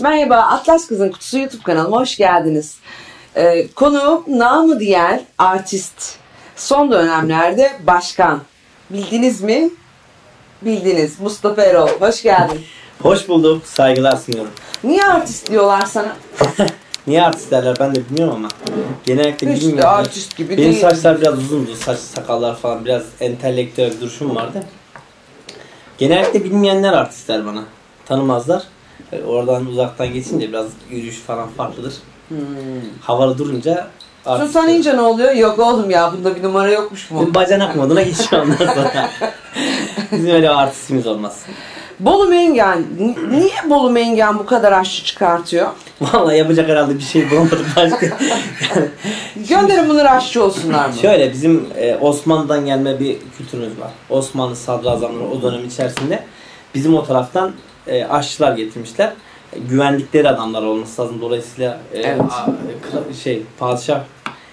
Merhaba Atlas Kızın Kutusu YouTube kanalıma hoş geldiniz. Ee, konuğum namı diğer artist. Son dönemlerde başkan. Bildiniz mi? Bildiniz. Mustafa Erol. Hoş geldin. Hoş bulduk. Saygılar sunuyorum. Niye artist diyorlar sana? Niye artist derler ben de bilmiyorum ama. Genellikle de bilmiyorum. artist gibi Benim değil. saçlar biraz uzundu. Saç sakallar falan biraz entelektüel bir duruşum vardı. Genellikle bilmeyenler artist der bana. Tanımazlar. E, Oradan uzaktan geçince biraz yürüyüş falan farklıdır. Havalı durunca artist. tanıyınca ne oluyor? Yok oğlum ya bunda bir numara yokmuş mu? Bacanak moduna geçiyor ondan sonra. Bizim öyle artistimiz olmaz. Bolu Mengen. Ni- Niye Bolu Mengen bu kadar aşçı çıkartıyor? Vallahi yapacak herhalde bir şey bulamadım başka. Yani Gönderin bunları aşçı olsunlar mı? Şöyle bizim e, Osmanlı'dan gelme bir kültürümüz var. Osmanlı sadrazamları o dönem içerisinde bizim o taraftan e, aşçılar getirmişler. E, güvendikleri adamlar olması lazım. Dolayısıyla e, Evet. a- kra- şey padişah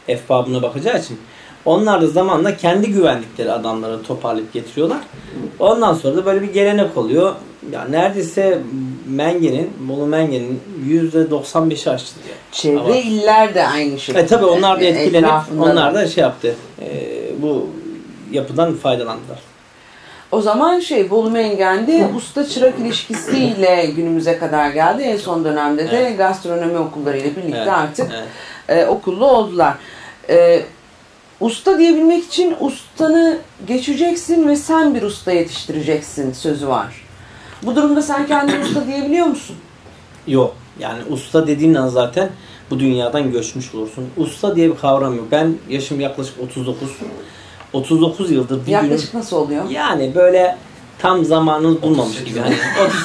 efbabına bakacağı için onlar da zamanla kendi güvendikleri adamları toparlayıp getiriyorlar. Ondan sonra da böyle bir gelenek oluyor. Ya neredeyse Mengen'in, Bolu Mengen'in %95'i aşçı diye. Çevre Ama- iller de aynı şekilde. e tabi onlar da etkilenip onlar da şey yaptı. e, bu yapıdan faydalandılar. O zaman şey Bolu Mengen'de usta çırak ilişkisiyle günümüze kadar geldi. En son dönemde de Evet. gastronomi okulları ile birlikte Evet, artık evet. e, okullu oldular. E, usta diyebilmek için ustanı geçeceksin ve sen bir usta yetiştireceksin sözü var. Bu durumda sen kendin usta diyebiliyor musun? Yok. Yani usta dediğin an zaten bu dünyadan göçmüş olursun. Usta diye bir kavram yok. Ben yaşım yaklaşık 39. 39 yıldır bir Yaklaşık nasıl oluyor? günüm yani böyle tam zamanını bulmamış gibi. Hani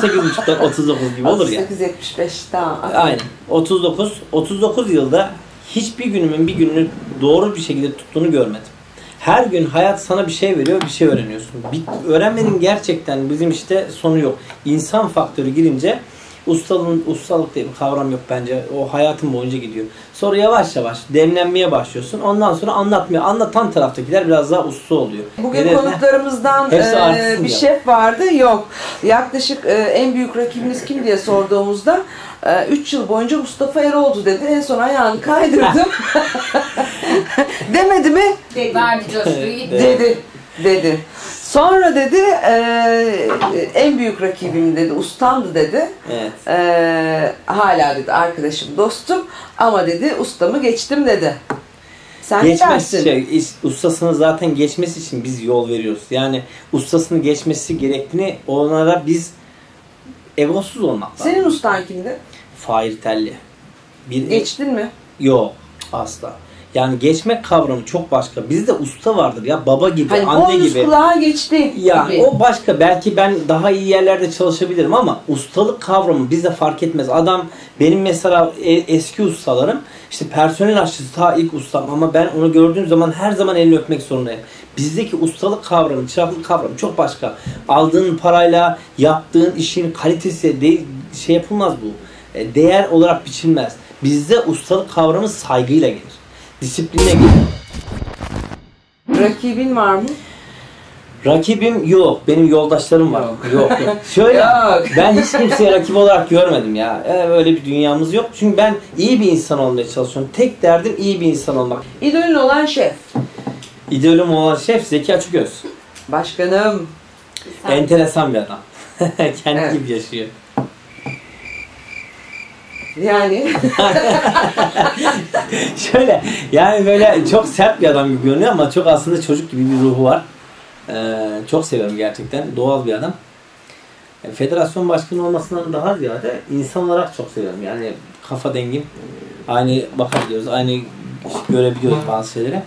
38,5'tan 39 gibi olur ya. 875 tamam. Aynen. 39. 39 yılda hiçbir günümün bir gününü doğru bir şekilde tuttuğunu görmedim. Her gün hayat sana bir şey veriyor, bir şey öğreniyorsun. Bir, öğrenmenin gerçekten bizim işte sonu yok. İnsan faktörü girince ustalığın, ustalık diye bir kavram yok bence. O hayatın boyunca gidiyor. Sonra yavaş yavaş demlenmeye başlıyorsun. Ondan sonra anlatmaya. Anlatan taraftakiler biraz daha usta oluyor. Bugün Hedefler- konuklarımızdan e, bir ya. şef vardı. Yok. Yaklaşık e, en büyük rakibiniz kim diye sorduğumuzda 3 yıl boyunca Mustafa Eroğlu dedi. En son ayağını kaydırdım. Demedi mi? Verdi coşkuyu. Dedi. Dedi. Sonra dedi e, en büyük rakibim dedi. Ustamdı dedi. Evet. E, hala dedi arkadaşım dostum ama dedi ustamı geçtim dedi. Sen ne Geçmesi dersin? şey, ustasını zaten geçmesi için biz yol veriyoruz. Yani ustasını geçmesi gerektiğini onlara biz egosuz olmak lazım. Senin ustan kimdi? Fahir Telli. Bir Geçtin mi? Yok asla. Yani geçmek kavramı çok başka. Bizde usta vardır ya baba gibi, Hani anne gibi. kulağa geçti Yani gibi. o başka. Belki ben daha iyi yerlerde çalışabilirim ama ustalık kavramı bizde fark etmez. Adam benim mesela e- eski ustalarım işte personel aşçısı ta ilk ustam ama ben onu gördüğüm zaman her zaman elini öpmek zorundayım. Bizdeki ustalık kavramı, çıraklık kavramı çok başka. Aldığın parayla yaptığın işin kalitesi de, şey yapılmaz bu. E, Değer olarak biçilmez. Bizde ustalık kavramı saygıyla gelir. Disipline gelir. Rakibin var mı? Rakibim yok. Benim yoldaşlarım var. Yok. Yok. yok. Şöyle Yok. ben hiç kimseyi rakip olarak görmedim ya. Ee, öyle bir dünyamız yok. Çünkü ben iyi bir insan olmaya çalışıyorum. Tek derdim iyi bir insan olmak. İdolün olan şef. İdolüm olan şef Zeki Açıköz. Başkanım. Enteresan bir adam. Kendi Evet. gibi yaşıyor. Yani Şöyle yani böyle çok sert bir adam gibi görünüyor ama çok aslında çocuk gibi bir ruhu var. Ee, çok seviyorum gerçekten. Doğal bir adam. E, Federasyon başkanı olmasından daha ziyade insan olarak çok seviyorum. Yani kafa dengim. Aynı bakabiliyoruz. Aynı görebiliyoruz bazı şeyleri.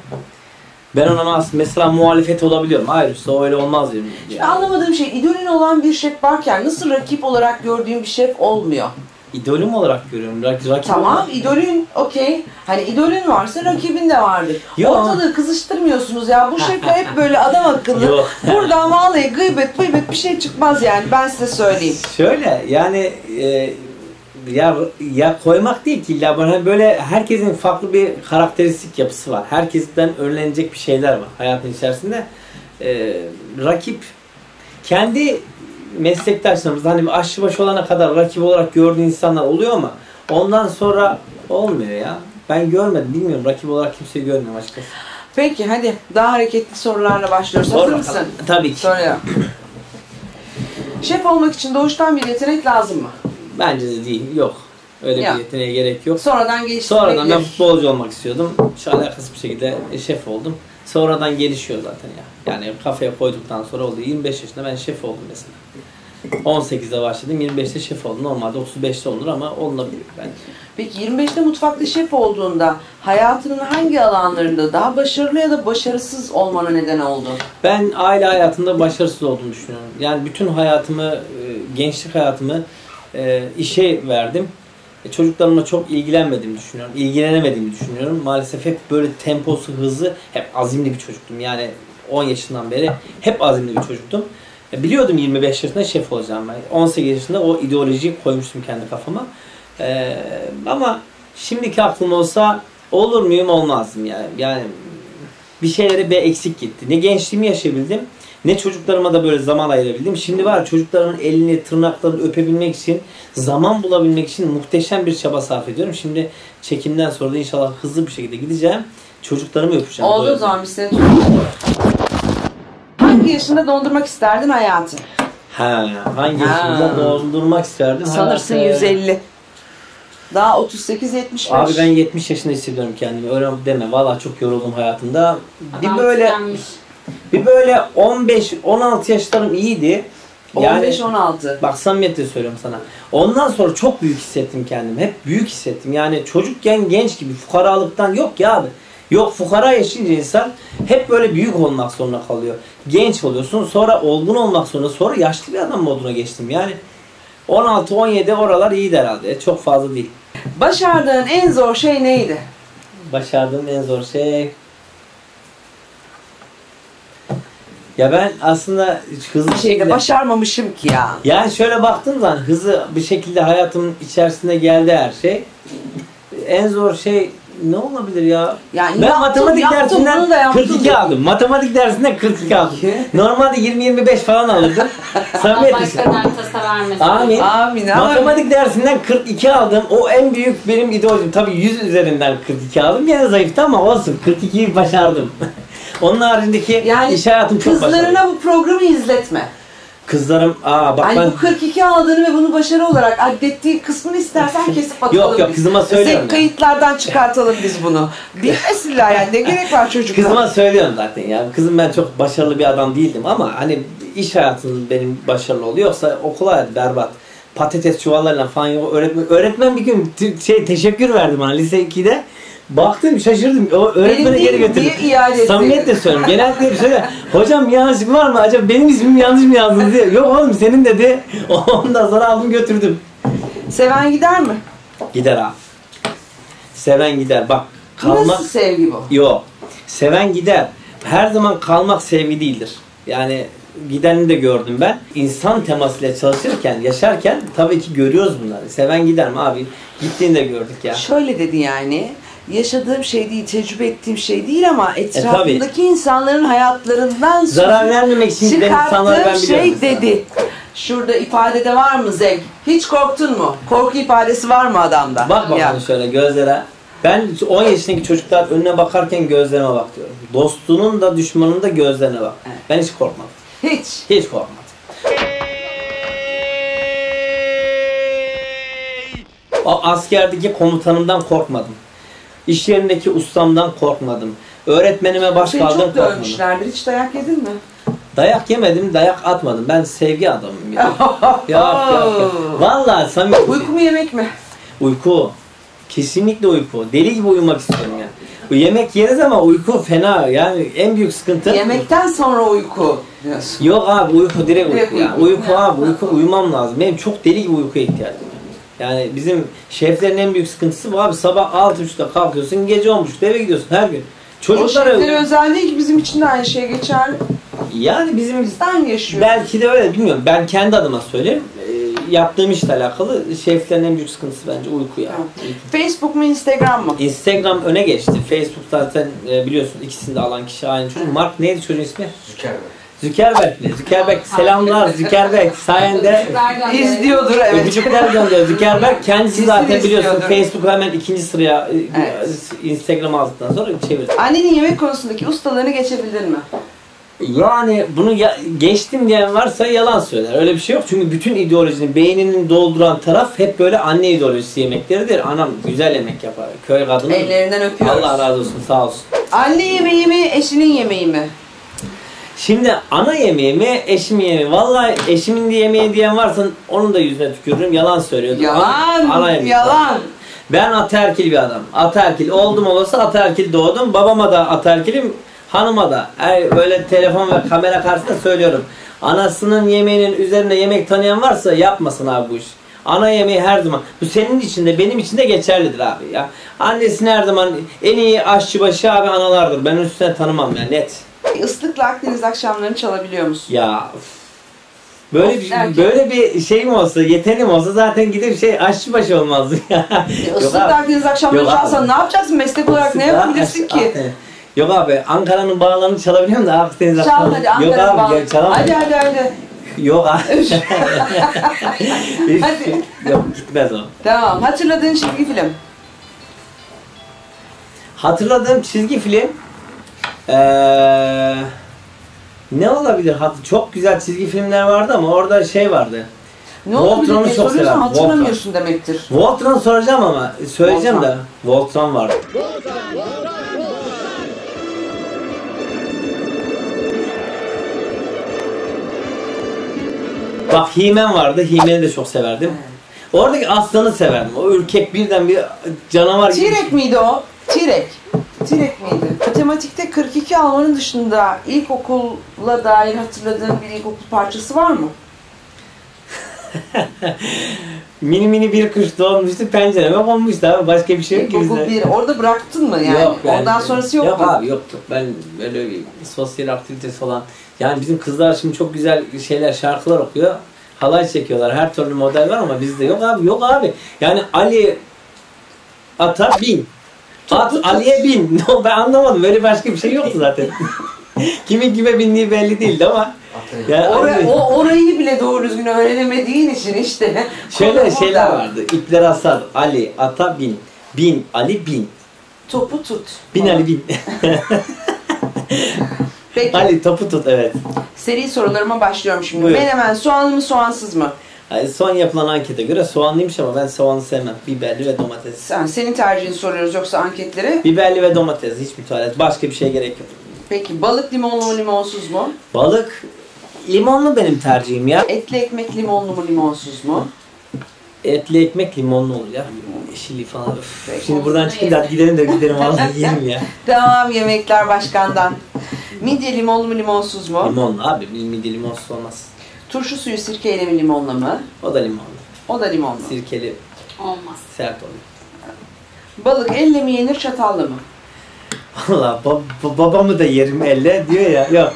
Ben ona mesela muhalefet olabiliyorum. Hayır usta öyle olmaz diyorum. Yani, anlamadığım şey idolün olan bir şef varken nasıl rakip olarak gördüğün bir şef olmuyor? İdolüm olarak görüyorum. Rak- rakip Tamam olarak- idolün okey. Hani idolün varsa rakibin de vardır. Yok. Ortalığı kızıştırmıyorsunuz ya. Bu şef hep böyle adam akıllı. Buradan vallahi gıybet gıybet bir şey çıkmaz yani ben size söyleyeyim. Şöyle yani e, ya ya koymak değil ki illa bana böyle herkesin farklı bir karakteristik yapısı var. Herkesten öğrenecek bir şeyler var hayatın içerisinde. Ee, rakip kendi meslektaşlarımız hani bir aşçıbaşı olana kadar rakip olarak gördüğü insanlar oluyor ama ondan sonra olmuyor ya. Ben görmedim bilmiyorum rakip olarak kimseyi görmüyorum açıkçası. Peki hadi daha hareketli sorularla başlıyoruz. Hazır bakalım. mısın? Tabii ki. Soruyorum. Şef olmak için doğuştan bir yetenek lazım mı? Bence de değil. Yok. Öyle Ya. bir yeteneğe gerek yok. Sonradan geliştirmek Sonradan ben futbolcu olmak istiyordum. Şu alakasız bir şekilde şef oldum. Sonradan gelişiyor zaten ya. Yani kafaya koyduktan sonra oldu. 25 yaşında ben şef oldum mesela. 18'de başladım. 25'te şef oldum. Normalde 35'te olur ama olabilir bence. Peki 25'te mutfakta şef olduğunda hayatının hangi alanlarında daha başarılı ya da başarısız olmana neden oldu? Ben aile hayatında başarısız olduğunu düşünüyorum. Yani bütün hayatımı, e, gençlik hayatımı e, işe verdim. E, Çocuklarımla çok ilgilenmediğimi düşünüyorum. İlgilenemediğimi düşünüyorum. Maalesef hep böyle temposu, hızlı, hep azimli bir çocuktum. Yani 10 yaşından beri hep azimli bir çocuktum. E, Biliyordum 25 yaşında şef olacağım ben. 18 yaşında o ideolojiyi koymuştum kendi kafama. E, ama şimdiki aklım olsa olur muyum olmazdım yani. Yani bir şeylere bir eksik gitti. Ne gençliğimi yaşayabildim ne çocuklarıma da böyle zaman ayırabildim. Şimdi var çocuklarımın elini, tırnaklarını öpebilmek için, zaman bulabilmek için muhteşem bir çaba sarf ediyorum. Şimdi çekimden sonra da inşallah hızlı bir şekilde gideceğim. Çocuklarımı öpeceğim. Oldu o zaman biz seni. Hangi yaşında dondurmak isterdin hayatı? Ha, hangi Ha. yaşımda doldurmak isterdim? Sanırsın Hayatı- 150. Daha 38-75. Abi ben 70 yaşında hissediyorum kendimi. Öyle deme. Vallahi çok yoruldum hayatımda. Bir Adam böyle tükenmiş. Bir böyle 15 16 yaşlarım iyiydi. Yani 15-16. Bak samimiyetle söylüyorum sana. Ondan sonra çok büyük hissettim kendimi. Hep büyük hissettim. Yani çocukken genç gibi fukaralıktan yok ya abi. Yok fukara yaşayınca insan hep böyle büyük olmak zorunda kalıyor. Genç oluyorsun sonra olgun olmak zorunda sonra yaşlı bir adam moduna geçtim. Yani 16-17 oralar iyiydi herhalde. Çok fazla değil. Başardığın en zor şey neydi? Başardığım en zor şey... Ya ben aslında hızlı Bir şeyde başarmamışım ki ya. Yani şöyle baktığım zaman hızlı bir şekilde hayatımın içerisine geldi her şey. En zor şey ne olabilir ya? Yani ben yaptım, matematik yaptım, dersinden da yaptım 42 dedim. aldım. Matematik dersinden 42 aldım. Normalde 20-25 falan alırdım. Tasa vermesin. Amin. Amin, amin. Matematik dersinden 42 aldım. O en büyük benim idolüm. Tabii 100 üzerinden 42 aldım. Gene zayıftı ama olsun. 42'yi başardım. Onun haricindeki Yani iş hayatım çok başarılı. kızlarına bu programı izletme. Kızlarım, aa bak Hani ben... bu 42 aldığını ve bunu başarı olarak addettiği kısmını istersen kesip atalım Yok, yok, biz. kızıma söylüyorum ya. kayıtlardan çıkartalım biz bunu. Bilmesinler yani ne gerek var çocuklar. Kızıma söylüyorum zaten ya. Kızım ben çok başarılı bir adam değildim ama hani iş hayatının benim başarılı oluyor. Yoksa okul hayatı berbat. Patates çuvallarıyla falan yok. Öğretmen, öğretmen bir gün şey teşekkür verdi bana lise 2'de. Baktım şaşırdım. O öğretmeni geri götürdüm. Samimiyetle söylüyorum. Genellikle bir söyle. Hocam yanlışlık var mı? Acaba benim ismimi yanlış mı yazdınız diye. Yok oğlum senin dedi. Ondan sonra aldım götürdüm. Seven gider mi? Gider abi. Seven gider. Bak kalmak Nasıl sevgi bu? Yok. Seven gider. Her zaman kalmak sevgi değildir. Yani gideni de gördüm ben. İnsan temasıyla çalışırken, yaşarken tabii ki görüyoruz bunları. Seven gider mi abi? Gittiğini de gördük ya. Şöyle dedi yani. Yaşadığım şey değil, tecrübe ettiğim şey değil ama E, etrafındaki insanların hayatlarından Zarar vermemek için giden insanları ben şey mesela. dedi. Şurada ifadede var mı zevk? Hiç korktun mu? Korku ifadesi var mı adamda? Bak bakalım şöyle gözlere. Ben 10 yaşındaki çocuklar önüne bakarken gözlerime bak diyorum. Dostunun da düşmanın da gözlerine bak. Evet. Ben hiç korkmadım. Hiç. Hiç korkmadım. O askerdeki komutanımdan korkmadım. İş yerindeki ustamdan korkmadım. Öğretmenime baş Seni kaldım çok korkmadım. dövmüşlerdir. Hiç dayak yedin mi? Dayak yemedim, dayak atmadım. Ben sevgi adamım ya. yok yok yok. Vallahi samimi. Uyku mu yemek mi? Uyku. Kesinlikle uyku. Deli gibi uyumak istiyorum ya. Bu yemek yeriz ama uyku fena. Yani en büyük sıkıntı. Yemekten sonra uyku diyorsun. Yok abi uyku direkt Direkt uyku ya. uyku. Uyku abi uyku uyumam lazım. Benim çok deli gibi uykuya ihtiyacım. Yani bizim şeflerin en büyük sıkıntısı bu abi. Sabah 6.30'da kalkıyorsun, gece 10.30'da eve gidiyorsun her gün. O Çocuklara şeflere özel değil ki bizim için de aynı şey geçerli. yani bizim Bizden yaşıyor. belki de öyle bilmiyorum. Ben kendi adıma söyleyeyim. Ee, yaptığım işle alakalı şeflerin en büyük sıkıntısı bence uyku ya. Facebook mu Instagram mı? Instagram öne geçti. Facebook zaten e, biliyorsun ikisini de alan kişi aynı çocuk. Mark neydi çocuğun ismi? Zuckerberg. Zuckerberg mi? Zuckerberg selamlar Zuckerberg sayende İzliyordur evet. Öpücükler gönderiyor. Zuckerberg kendisi Kesin zaten biliyorsun istiyordur. Facebook hemen ikinci sıraya e, Evet. Instagram aldıktan sonra çevirdi. Annenin yemek konusundaki ustalığını geçebildin mi? Yani bunu ya- geçtim diyen varsa yalan söyler. Öyle bir şey yok. Çünkü bütün ideolojinin beyninin dolduran taraf hep böyle anne ideolojisi yemekleridir. Anam güzel yemek yapar. Köy kadını. Ellerinden öpüyoruz. Allah razı olsun sağ olsun. Anne yemeği mi, eşinin yemeği mi? Şimdi ana yemeği mi, eşimin yemeği? Vallahi eşimin de yemeği diyen varsa onun da yüzüne tükürürüm. Yalan söylüyordu. Yalan, Ana, yemeği. yalan. Ben ataerkil bir adam. Ataerkil oldum olası ataerkil doğdum. Babama da ataerkilim, hanıma da. Ay, böyle telefon ve kamera karşısında söylüyorum. Anasının yemeğinin üzerine yemek tanıyan varsa yapmasın abi bu iş. Ana yemeği her zaman. Bu senin için de benim için de geçerlidir abi ya. Annesini her zaman en iyi aşçıbaşı abi analardır. Ben üstüne tanımam ya net. Islıkla Akdeniz akşamlarını çalabiliyor musun? Ya böyle bir derken. böyle bir şeyim olsa, yeteneğim olsa zaten gidip şey aşçıbaşı olmazdı ya. Abi. Akdeniz akşamları Yok abi. çalsan ne yapacaksın meslek olarak ne yapabilirsin ki? Akdeniz. Yok abi Ankara'nın bağlarını çalabiliyorum da Akdeniz Çal hadi Yok Ankara abi bağlı. ya, çalamam. Hadi hadi hadi. Yok abi. Hadi. Yok gitmez o. Tamam. Hatırladığın çizgi film. Hatırladığım çizgi film eee ne olabilir? Çok güzel çizgi filmler vardı ama orada şey vardı. Ne Voltron'u çok severim. hatırlamıyorsun demektir. Voltron soracağım ama söyleyeceğim Voltron. de Voltron vardı. Bak He-Man vardı. He-Man'i de çok severdim. Oradaki aslanı severdim. O ürkek birden bir canavar gibi. Tirek miydi o? Tirek. Tirek miydi? Matematikte 42 almanın dışında ilkokulla dair hatırladığın bir ilkokul parçası var mı? Mini mini bir kuş doğmuştu pencereme konmuştu abi. Başka bir şey yok ki bizde. 1. Orada bıraktın mı yani? Yok, ben- Ondan sonrası yok, Yok mu? abi yoktu. Ben böyle bir sosyal aktivitesi falan. Yani bizim kızlar şimdi çok güzel şeyler, şarkılar okuyor. Halay çekiyorlar. Her türlü model var ama bizde yok abi. Yok abi. Yani Ali ata bin. At Ali'ye bin. No, ben anlamadım. Böyle başka bir şey yoktu zaten. Kimin kime bindiği belli değildi ama. Yani Ora- o, orayı bile doğru düzgün öğrenemediğin için işte. şöyle şeyler vardı. İpler asar. Ali ata bin. Bin Ali bin. Topu tut. Bin Ali bin. Peki. Ali topu tut evet. Seri sorularıma başlıyorum şimdi. Buyur. Menemen soğanlı mı soğansız mı? Yani son yapılan ankete göre soğanlıymış ama ben soğanı sevmem. Biberli ve domates. Sen, senin tercihini soruyoruz yoksa anketleri. Biberli ve domates hiç müsaade. Başka bir şeye gerek yok. Peki balık limonlu mu limonsuz mu? Balık limonlu benim tercihim ya. Etli ekmek limonlu mu limonsuz mu? Etli ekmek limonlu olur ya. Yeşilli falan. Peki. Şimdi buradan çıkınca hadi gidelim de gidelim vallahi yiyelim ya. Tamam yemekler başkandan. Midye limonlu mu limonsuz mu? Limonlu abi. Midi limonsuz olmaz. Turşu suyu sirkeyle mi limonla mı? O da limonlu. O da limonlu. Sirkeli Olmaz. sert oluyor. Balık elle mi yenir çatalla mı? Valla ba- ba- babamı da yerim elle diyor ya. Yok.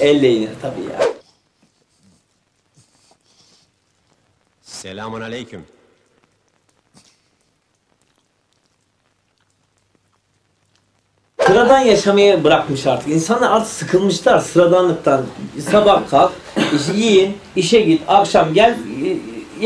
elle yenir tabii ya. Selamun aleyküm. Sıradan yaşamayı bırakmış artık. İnsanlar artık sıkılmışlar sıradanlıktan. Sabah kalk, iş- yiyin, işe git, akşam gel, y-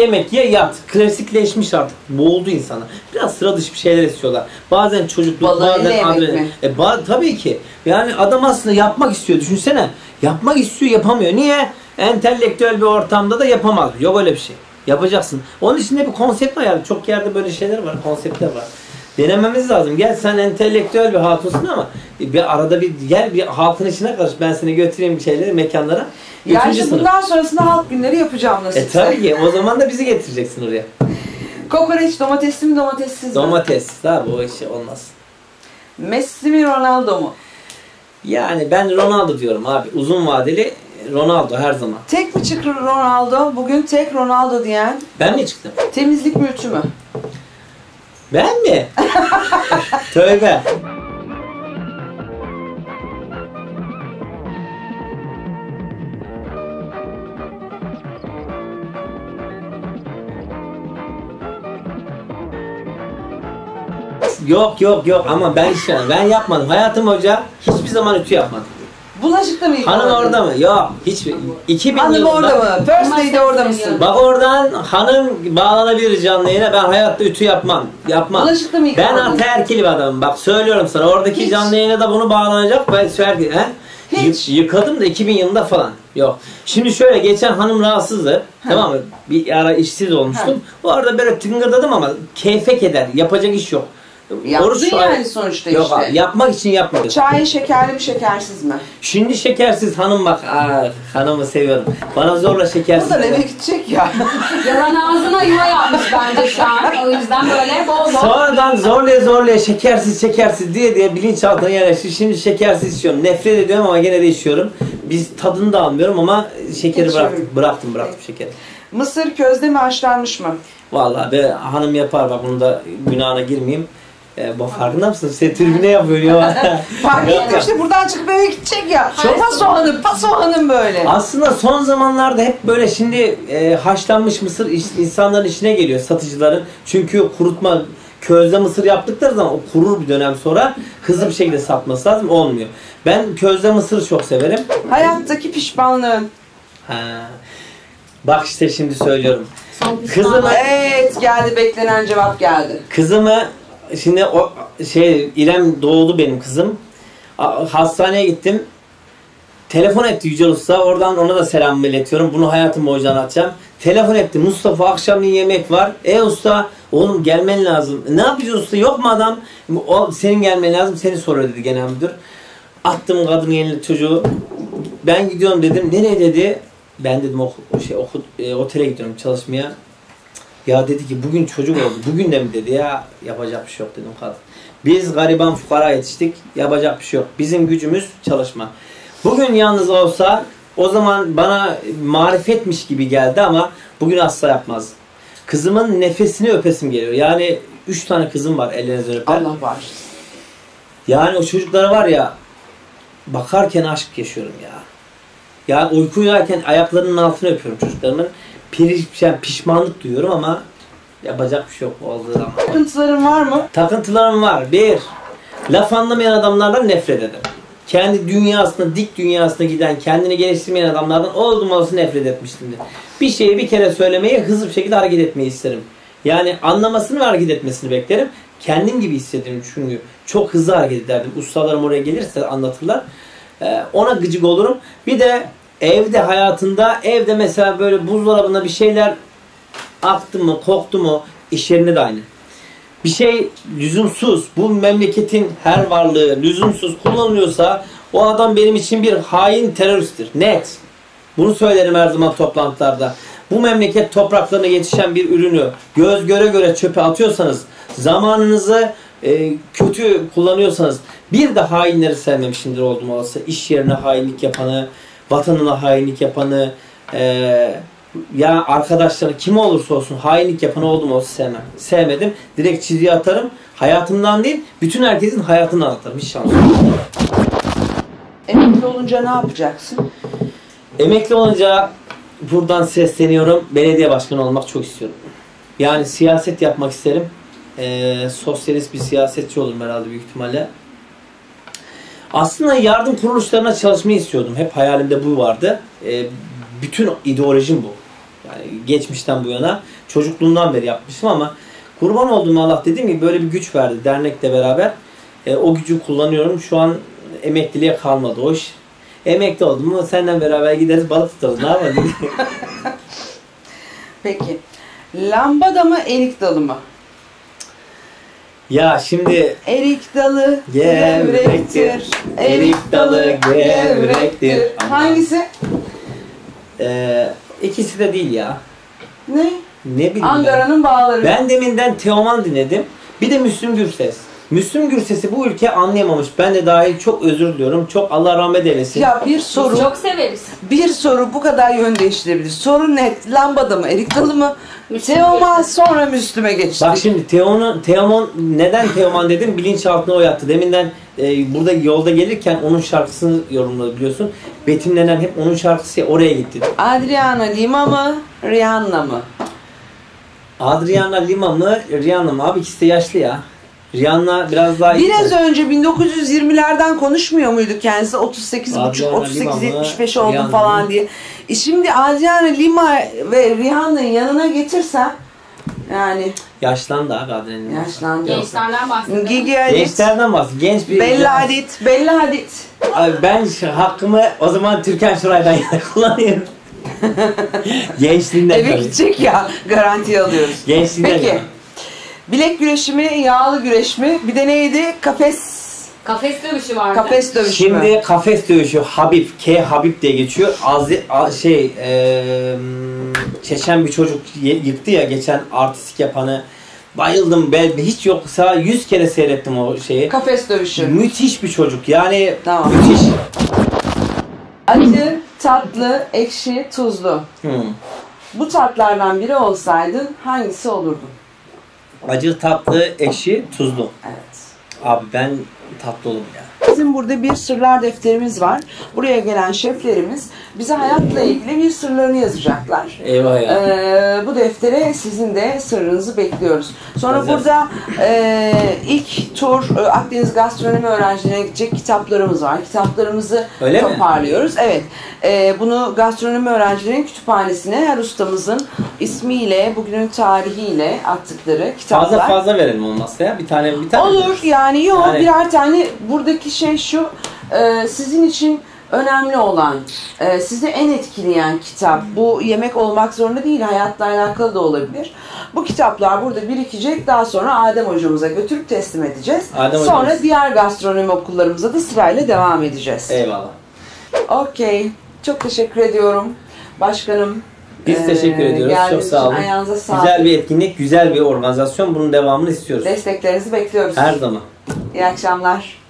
yemek ye, yat. Klasikleşmiş artık. Boğuldu insanlar. Biraz sıra dışı bir şeyler istiyorlar. Bazen çocukluk, Balığı bazen adrenalin. E, ba- tabii ki. Yani adam aslında yapmak istiyor. Düşünsene. Yapmak istiyor, yapamıyor. Niye? Entelektüel bir ortamda da yapamaz. Yok öyle bir şey. Yapacaksın. Onun içinde bir konsept var yani. Çok yerde böyle şeyler var, konseptler var. Denememiz lazım. Gel sen entelektüel bir hatunsun ama bir arada bir gel bir halkın içine karış. Ben seni götüreyim bir şeyleri, mekanlara. Yani Üçüncü sınıf. bundan sonrasında halk günleri yapacağım E nasılsa. tabii ki. O zaman da bizi getireceksin oraya. Kokoreç domatesli mi domatessiz mi? Domates. Abi o işi olmaz. Messi mi Ronaldo mu? Yani ben Ronaldo diyorum abi. Uzun vadeli Ronaldo her zaman. Tek mi çıktı Ronaldo? Bugün tek Ronaldo diyen Ben mi çıktım? temizlik mi ütü mü? Ben mi? Tövbe. Yok yok yok ama ben ben yapmadım. Hayatım hoca hiçbir zaman ütü yapmadım. Bulaşıkta mı yıkamadın? Hanım orada mı? Yok. Hiç 2000 Hanım yılında- orada mı? First Lady orada mısın? Bak oradan hanım bağlanabilir canlı yayına. Ben hayatta ütü yapmam. Yapmam. Bulaşıkta mı Ben yıkamadın? ataerkil bir adamım. Bak söylüyorum sana. Oradaki Hiç. canlı yayına da bunu bağlanacak. Ben söyler he? Hiç. Y- yıkadım da 2000 yılında falan. Yok. Şimdi şöyle geçen hanım rahatsızdı. Tamam mı? Bir ara işsiz olmuştum. O arada böyle tıngırdadım ama keyfe keder. Yapacak iş yok. Yaptın şu yani an- sonuçta Yok işte. yapmak için yapmadım. Çay şekerli mi şekersiz mi? Şimdi şekersiz hanım bak. Aa, hanımı seviyorum. Bana zorla şekersiz. Buradan eve gidecek ya. Yalan ağzına yuva yapmış bence şu an. O yüzden böyle bol bol. Sonradan zorlaya zorlaya şekersiz şekersiz diye diye bilinçaltına yerleşti. Şimdi şekersiz içiyorum. Nefret ediyorum ama gene de içiyorum. Biz tadını da almıyorum ama şekeri İçiyorum. bıraktım. Bıraktım bıraktım şekeri. Mısır közde mi haşlanmış mı? Vallahi be hanım yapar bak bunu da günahına girmeyeyim. E, bu farkında mısın? Sen tribüne yapıyorsun ya. Fark ettim işte buradan çıkıp eve gidecek ya. Çok- Paso hanım, paso hanım böyle. Aslında son zamanlarda hep böyle şimdi e, haşlanmış mısır iş- insanların işine geliyor satıcıların. Çünkü kurutma közde mısır yaptıkları zaman o kurur bir dönem sonra hızlı bir şekilde satması lazım olmuyor. Ben közde mısır çok severim. Hayattaki pişmanlığın. Ha. Bak işte şimdi söylüyorum. Son Kızım- pişmanlık. Evet geldi beklenen cevap geldi. Kızımı şimdi o şey İrem doğdu benim kızım. Hastaneye gittim. Telefon etti Yücel Usta. Oradan ona da selam iletiyorum. Bunu hayatım boyunca anlatacağım. Telefon etti. Mustafa akşamleyin yemek var. E usta oğlum gelmen lazım. Ne yapacağız usta? Yok mu adam? O, senin gelmen lazım. Seni soruyor dedi genel müdür. Attım kadını yeni çocuğu. Ben gidiyorum dedim. Nereye dedi? Ben dedim o şey oku, e, otele gidiyorum çalışmaya. Ya dedi ki bugün çocuk oldu. Bugün de mi dedi ya yapacak bir şey yok dedim kadın. Biz gariban fukara yetiştik. Yapacak bir şey yok. Bizim gücümüz çalışma. Bugün yalnız olsa o zaman bana marifetmiş gibi geldi ama bugün asla yapmaz. Kızımın nefesini öpesim geliyor. Yani üç tane kızım var ellerinizden öper. Allah bağışlasın. Yani o çocuklara var ya bakarken aşk yaşıyorum ya. Ya uyku uyurken ayaklarının altına öpüyorum çocuklarımın. Yani pişmanlık duyuyorum ama yapacak bir şey yok olduğu zaman. Sıkıntıların var mı? Takıntılarım var. Bir, laf anlamayan adamlardan nefret ederim. Kendi dünyasına, dik dünyasına giden, kendini geliştirmeyen adamlardan oldum olası nefret etmiştimdir. Bir şeyi bir kere söylemeye hızlı bir şekilde hareket etmeyi isterim. Yani anlamasını ve hareket etmesini beklerim. Kendim gibi hissederim çünkü çok hızlı hareket ederdim. Ustalarım oraya gelirse anlatırlar. Ee, ona gıcık olurum. Bir de evde hayatında evde mesela böyle buzdolabında bir şeyler aktı mı, koktu mu iş yerinde de aynı. Bir şey lüzumsuz, bu memleketin her varlığı lüzumsuz kullanılıyorsa o adam benim için bir hain teröristtir. Net. Bunu söylerim her zaman toplantılarda. Bu memleket topraklarına yetişen bir ürünü göz göre göre çöpe atıyorsanız, zamanınızı e, kötü kullanıyorsanız bir de hainleri sevmemişimdir oldum olası. İş yerine hainlik yapanı, vatanına hainlik yapanı, e, ya arkadaşları kim olursa olsun hainlik yapanı oldum olsa sevmem. Sevmedim. Direkt çizgiye atarım. Hayatımdan değil, bütün herkesin hayatını anlatırım. Hiç şans yok. Emekli olunca ne yapacaksın? Emekli olunca buradan sesleniyorum. Belediye başkanı olmak çok istiyorum. Yani siyaset yapmak isterim. Ee, sosyalist bir siyasetçi olurum herhalde büyük ihtimalle. Aslında yardım kuruluşlarına çalışmayı istiyordum. Hep hayalimde bu vardı. Ee, bütün ideolojim bu. Yani geçmişten bu yana çocukluğumdan beri yapmıştım ama kurban olduğum Allah dediğim gibi böyle bir güç verdi dernekle beraber. Ee, o gücü kullanıyorum. Şu an emekliliğe kalmadı o iş. Emekli oldum mu senden beraber gideriz balık tutarız. Ne yapalım? Peki. Lambada mı, erik dalı mı? Ya şimdi Erik dalı Gevrektir. Erik dalı gevrektir. Hangisi? e, ikisi de değil ya. Ne? Ne bileyim. Ankara'nın bağları. Ben deminden Teoman dinledim. Bir de Müslüm Gürses. Müslüm Gürses'i bu ülke anlayamamış. Ben de dahil çok özür diliyorum. Çok Allah rahmet eylesin. Ya bir soru, çok severiz. bir soru bu kadar yön değiştirebilir. Soru net. Lambada mı, erik dalı mı? Teoman sonra Müslüm'e geçti. Bak şimdi Teoman, Teoman neden Teoman dedim bilinçaltına o yattı. Deminden e, burada yolda gelirken onun şarkısını yorumladı biliyorsun. Betimlenen hep onun şarkısı ya, oraya gitti. Adriana Lima mı, Rihanna mı? Adriana Lima mı Rihanna mı? Abi ikisi de yaşlı ya. Rihanna biraz daha iyi. Biraz önce 1920'lerden konuşmuyor muydu kendisi? 38 buçuk, Adriana 38 Lima mı? 75 oldum Rihanna falan diye. E şimdi Adriana Lima ve Rihanna'yı yanına getirsem yani Yaşlandı abi Adrenalin. yaşlandı. Gençlerden bahsedelim. Gigi Hadid, Gençlerden bahsediyor. Genç bir... Bella Hadid, Bella Hadid. Abi ben hakkımı o zaman Türkan Şoray'dan yana kullanıyorum. Gençliğinden Eve gidecek ya garantiye alıyoruz. Gençliğinden Peki. yana. Bilek güreşi mi, yağlı güreş mi? Bir de neydi? Kafes Kafes dövüşü vardı. kafes dövüşü? Şimdi kafes dövüşü Habib, K Habib diye geçiyor. Azi, a- şey, eee Çeçen bir çocuk yıktı ya geçen artistik yapanı. Bayıldım ben hiç yoksa 100 kere seyrettim o şeyi. Kafes dövüşü. Müthiş bir çocuk yani Tamam. müthiş. Acı, tatlı, ekşi, tuzlu. Hmm. Bu tatlardan biri olsaydın hangisi olurdun? Acı, tatlı, ekşi, tuzlu. Evet. Abi ben tatlı olurum ya. Bizim burada bir sırlar defterimiz var. Buraya gelen şeflerimiz bize hayatla ilgili bir sırlarını yazacaklar. Eyvah ya. Ee, bu deftere sizin de sırrınızı bekliyoruz. Sonra Hazır. burada e, ilk tur e, Akdeniz gastronomi öğrencilerine gidecek kitaplarımız var. Kitaplarımızı Öyle mi? toparlıyoruz. Evet. E, bunu gastronomi öğrencilerinin kütüphanesine her ustamızın ismiyle, bugünün tarihiyle attıkları kitaplar. Fazla fazla verelim olmazsa ya. Bir tane bir tane. Olur yani yok Yani- birer tane buradaki şey şu e, sizin için önemli olan e, sizi en etkileyen kitap bu yemek olmak zorunda değil hayatla alakalı da olabilir. Bu kitaplar burada birikecek daha sonra Adem hocamıza götürüp teslim edeceğiz. Adem sonra hocamız. diğer gastronomi okullarımıza da sırayla devam edeceğiz. Eyvallah. Okey. Çok teşekkür ediyorum. Başkanım. Biz e, teşekkür ediyoruz. Çok sağ olun. Ayağınıza sağlık. Güzel bir etkinlik, güzel bir organizasyon. Bunun devamını istiyoruz. Desteklerinizi bekliyoruz. Her zaman. İyi akşamlar.